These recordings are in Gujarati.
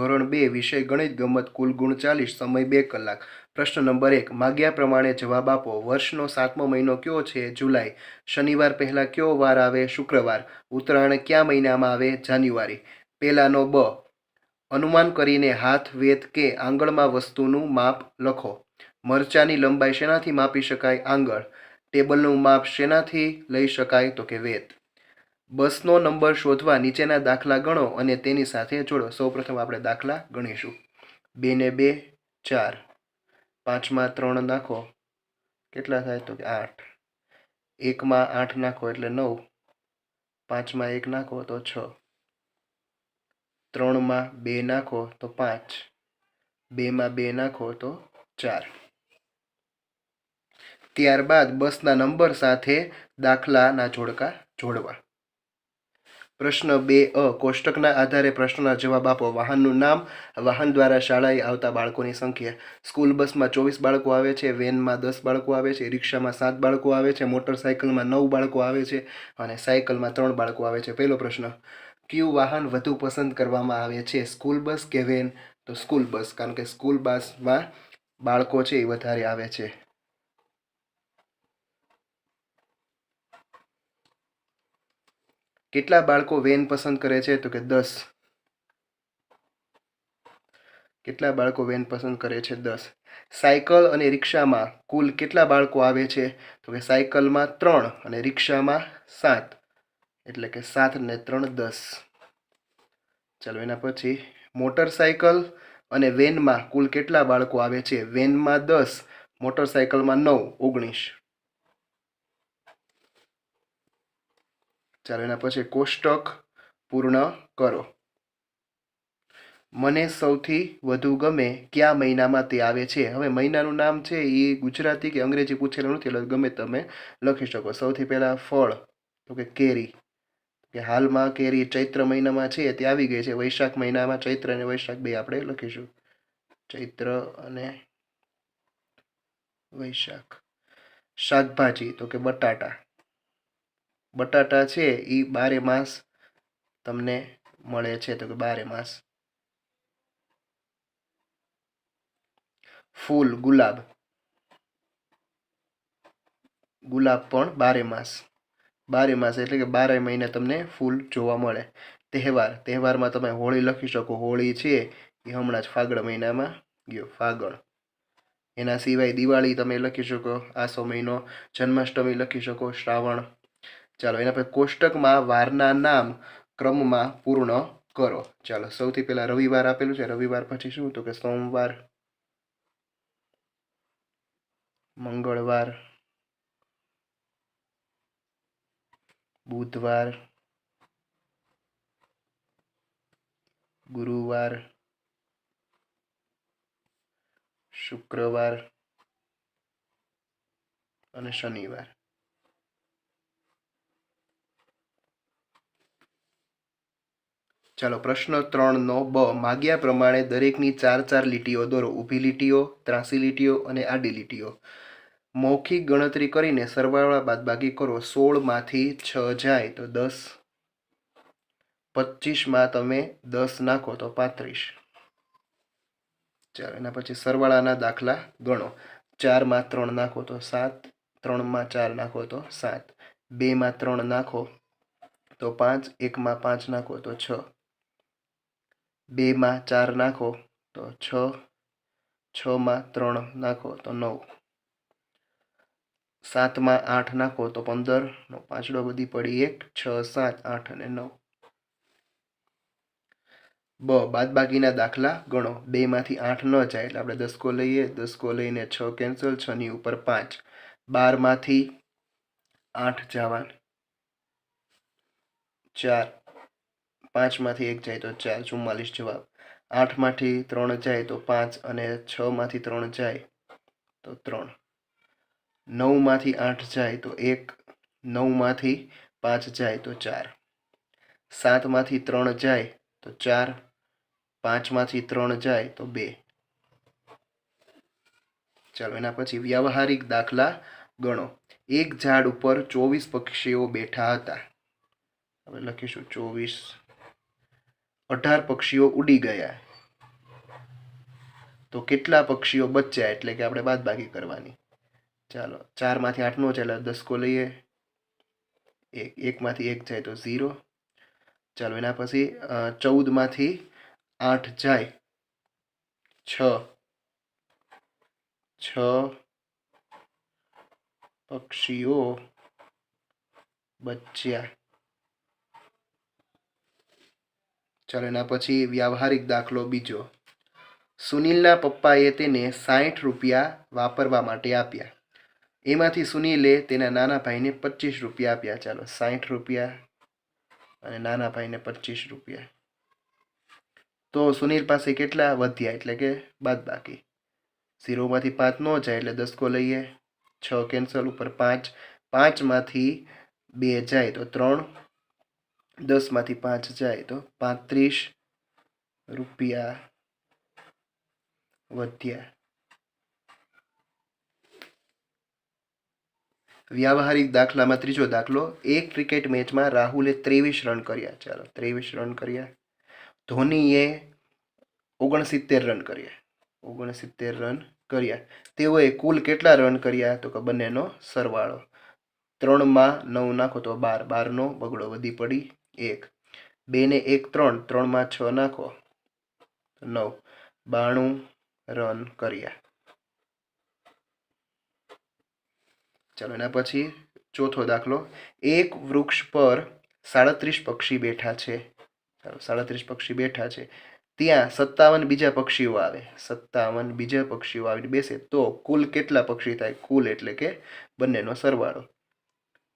ધોરણ બે વિષય ગણિત ગમત કુલ ગુણ ચાલીસ, સમય બે કલાક. પ્રશ્ન નંબર એક, માગ્યા પ્રમાણે જવાબ આપો. વર્ષનો સાતમો મહિનો કયો છે? જુલાઈ. શનિવાર પહેલાં કયો વાર આવે? શુક્રવાર. ઉત્તરાયણ કયા મહિનામાં આવે? જાન્યુઆરી. પહેલાનો બ. અનુમાન કરીને હાથ, વેત કે આંગળમાં વસ્તુનું માપ લખો. મરચાની લંબાઈ શેનાથી માપી શકાય? આંગળ. ટેબલનું માપ શેનાથી લઈ શકાય? તો કે વેત. બસનો નંબર શોધવા નીચેના દાખલા ગણો અને તેની સાથે જોડો. સૌપ્રથમ આપણે દાખલા ગણીશું. બે ને બે, ચાર. પાંચમાં ત્રણ નાખો. કેટલા થાય તો કે આઠ. એકમાં આઠ નાખો એટલે નવ. પાંચમાં એક નાખો તો છ. ત્રણમાં બે નાખો તો પાંચ. બેમાં બે નાખો તો ચાર. ત્યારબાદ બસના નંબર સાથે દાખલાના જોડકા જોડવા. પ્રશ્ન બે અ, કોષ્ટકના આધારે પ્રશ્નના જવાબ આપો. વાહનનું નામ, વાહન દ્વારા શાળાએ આવતા બાળકોની સંખ્યા. સ્કૂલ બસમાં ચોવીસ બાળકો આવે છે, વેનમાં દસ બાળકો આવે છે, રિક્ષામાં સાત બાળકો આવે છે, મોટરસાયકલમાં નવ બાળકો આવે છે અને સાયકલમાં ત્રણ બાળકો આવે છે. પહેલો પ્રશ્ન, કયું વાહન વધુ પસંદ કરવામાં આવે છે? સ્કૂલ બસ કે વેન? તો સ્કૂલ બસ, કારણ કે સ્કૂલ બસમાં બાળકો છે એ વધારે આવે છે. કેટલા બાળકો વેન પસંદ કરે છે? તો કે દસ. કેટલા બાળકો વેન પસંદ કરે છે? દસ. સાયકલ અને રિક્ષામાં કુલ કેટલા બાળકો આવે છે? તો કે સાયકલમાં ત્રણ અને રિક્ષામાં સાત. એટલે કે સાત ને ત્રણ દસ. ચાલો એના પછી મોટરસાયકલ અને વેનમાં કુલ કેટલા બાળકો આવે છે? વેનમાં દસ, મોટરસાયકલમાં નવ, ઓગણીસ. ચાલો એના પછી કોષ્ટક પૂર્ણ કરો. મને સૌથી વધુ ગમે કયા મહિનામાં તે આવે છે? હવે મહિનાનું નામ છે એ ગુજરાતી કે અંગ્રેજી પૂછેલું નથી, એટલે ગમે તમે લખી શકો. સૌથી પહેલાં ફળ, તો કે કેરી. કે હાલમાં કેરી ચૈત્ર મહિનામાં છે, તે આવી ગઈ છે. વૈશાખ મહિનામાં ચૈત્ર અને વૈશાખ બે આપણે લખીશું. ચૈત્ર અને વૈશાખ. શાકભાજી, તો કે બટાટા. બટાટા છે એ બારે માસ તમને મળે છે, તો કે બારે માસ. ફૂલ, ગુલાબ. ગુલાબ પણ બારે માસ. બારે માસ એટલે કે બારે મહિને તમને ફૂલ જોવા મળે. તહેવાર, તહેવારમાં તમે હોળી લખી શકો. હોળી છે એ હમણાં જ ફાગણ મહિનામાં ગયો, ફાગણ. એના સિવાય દિવાળી તમે લખી શકો. આસો મહિનો, જન્માષ્ટમી લખી શકો, શ્રાવણ. ચાલો, એના પર કોષ્ટકમાં વારના નામ ક્રમમાં પૂર્ણ કરો. ચાલો, સૌથી પહેલા રવિવાર આપેલું છે. રવિવાર પછી શું? તો કે સોમવાર, મંગળવાર, બુધવાર, ગુરુવાર, શુક્રવાર અને શનિવાર. ચાલો પ્રશ્ન ત્રણનો બ. માગ્યા પ્રમાણે દરેકની ચાર ચાર લીટીઓ દોરો. ઊભી લીટીઓ, ત્રાસી લીટીઓ અને આડી લીટીઓ. મૌખિક ગણતરી કરીને સરવાળા બાદબાકી કરો. સોળમાંથી છ જાય તો દસ. પચીસમાં તમે દસ નાખો તો પાંત્રીસ. ચાલો, એના પછી સરવાળાના દાખલા ગણો. ચારમાં ત્રણ નાખો તો સાત. ત્રણમાં ચાર નાખો તો સાત. બેમાં ત્રણ નાખો તો પાંચ. એકમાં પાંચ નાખો તો છ. બેમાં ચાર નાખો તો છ, છમાં ત્રણ નાખો તો નવ. સાતમાં આઠ નાખો તો પંદર, નો પાંચડો બધી પડી એક, છ, સાત, આઠ અને નવ. બ, બાદબાકીના દાખલા ગણો. બેમાંથી આઠ ન જાય એટલે આપણે દસકો લઈએ. દસકો લઈને છ કેન્સલ છની ઉપર પાંચ. બારમાંથી આઠ જવા ચાર. પાંચમાંથી એક જાય તો ચાર ચુમ્માલીસ જવાબ. આઠમાંથી ત્રણ જાય તો પાંચ અને છમાંથી ત્રણ જાય તો ત્રણ. નવમાંથી આઠ જાય તો એક, નવમાંથી પાંચ જાય તો ચાર. સાતમાંથી ત્રણ જાય તો ચાર, પાંચમાંથી ત્રણ જાય તો બે. ચાલો, એના પછી વ્યવહારિક દાખલા ગણો. એક ઝાડ ઉપર ચોવીસ પક્ષીઓ બેઠા હતા. હવે લખીશું ચોવીસ અઢાર પક્ષીઓ ઉડી ગયા. તો કેટલા પક્ષીઓ બચ્યા એટલે કે આપણે બાદબાકી કરવાની. ચાલો, ચારમાંથી આઠનો ચાલે દસકો લઈએ. એક, એકમાંથી એક જાય તો ઝીરો. ચાલો, એના પછી ચૌદમાંથી આઠ જાય. છ. છ પક્ષીઓ બચ્યા. ચાલો એના પછી વ્યવહારિક દાખલો બીજો. સુનિલના પપ્પાએ તેને સાઠ રૂપિયા વાપરવા માટે આપ્યા. એમાંથી સુનિલે તેના નાના ભાઈને પચીસ રૂપિયા આપ્યા. ચાલો સાઠ રૂપિયા અને નાના ભાઈને પચીસ રૂપિયા. તો સુનિલ પાસે કેટલા વધ્યા? એટલે કે બાદ બાકી. ઝીરોમાંથી પાંચ ન જાય એટલે દસકો લઈએ. છ કેન્સલ ઉપર પાંચ. પાંચમાંથી બે જાય તો ત્રણ. દસમાંથી પાંચ જાય તો પાંત્રીસ રૂપિયા વધ્યા. વ્યાવહારિક દાખલામાં ત્રીજો દાખલો, એક ક્રિકેટ મેચમાં રાહુલે ત્રેવીસ રન કર્યા. ચાલો, ત્રેવીસ રન કર્યા. ધોનીએ ઓગણસિત્તેર રન કર્યા. ઓગણસિત્તેર રન કર્યા. તેઓએ કુલ કેટલા રન કર્યા તો કે બંનેનો સરવાળો. ત્રણમાં નવ નાખો તો બાર, બારનો બગડો વધી પડી. એક. બેને એક ત્રણ, ત્રણમાં છ નાખો. નવ. બાણું રન કર્યા. ચાલો, એના પછી ચોથો દાખલો. એક વૃક્ષ પર સાડત્રીસ પક્ષી બેઠા છે. ચાલો, સાડત્રીસ પક્ષી બેઠા છે. ત્યાં સત્તાવન બીજા પક્ષીઓ આવે. સત્તાવન બીજા પક્ષીઓ આવીને બેસે. તો કુલ કેટલા પક્ષી થાય? કુલ એટલે કે બંનેનો સરવાળો.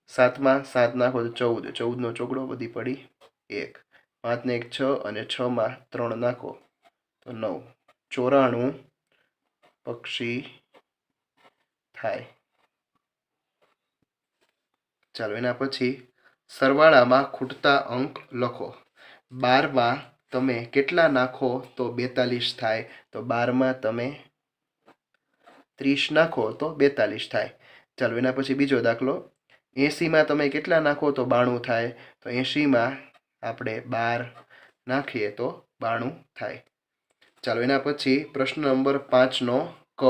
સાતમાં સાત નાખો તો ચૌદ, ચૌદનો ચોકડો વધી પડી, એક. પાંચને એક છ અને છમાં ત્રણ નાખો, તો નવ. ચોરાણું પક્ષી થાય. ચાલો એના પછી સરવાળામાં ખૂટતા અંક લખો. બારમાં તમે કેટલા નાખો તો બેતાલીસ થાય, તો બારમાં તમે ત્રીસ નાખો તો બેતાલીસ થાય. ચાલો એના પછી બીજો દાખલો. એંસીમાં તમે કેટલા નાખો તો બાણું થાય. તો એંશીમાં આપણે બાર નાખીએ તો બાણું થાય. ચાલો, એના પછી પ્રશ્ન નંબર પાંચનો ક.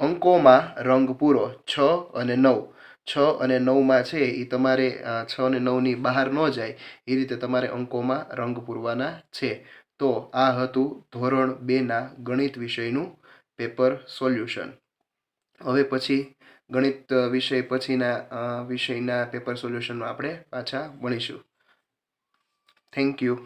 અંકોમાં રંગ પૂરો છ અને નવ. છ અને નવમાં છે એ તમારે છ અને નવની બહાર ન જાય. એ રીતે તમારે અંકોમાં રંગ પૂરવાના છે. તો આ હતું ધોરણ બેના ગણિત વિષયનું પેપર સોલ્યુશન. હવે પછી ગણિત વિષય પછીના વિષયના પેપર સોલ્યુશનમાં આપણે પાછા મળીશું થેન્ક યુ.